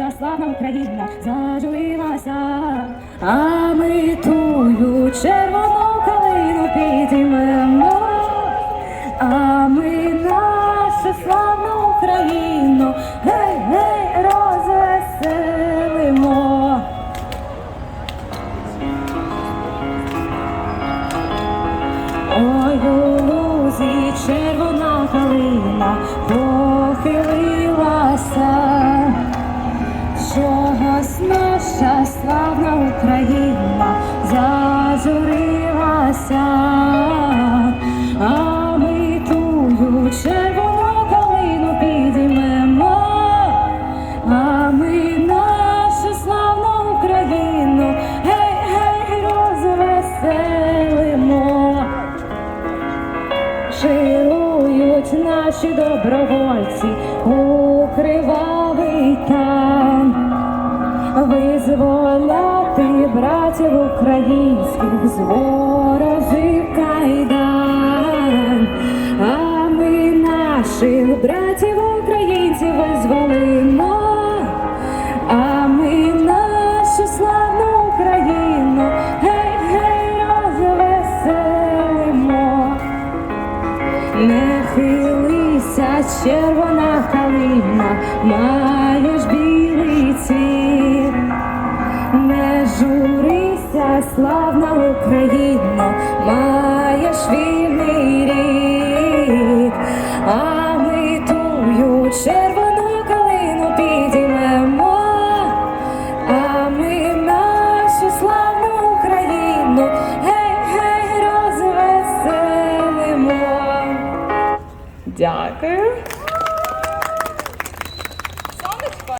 наша славна Україна зажурилася, а ми тую червону калину підіймемо, а ми нашу славну Україну, гей, гей, розвеселимо. Ой, у лузі червона калина похилилася, зажурилася, а ми тую червону калину підіймемо, а ми нашу славну Україну, гей, гей, розвеселимо. Ширують наші добровольці у кривавий там, визволяти братів українських з ворожих кайдан, а ми наших братів українців визволимо, а ми нашу славну Україну, гей, гей, розвеселимо. Не хилися, червона калина, маєш славна Україна, маєш вільний рік, а ми тую червону калину підіймемо, а ми нашу славну Україну, гей, гей, розвеселимо. Дякую.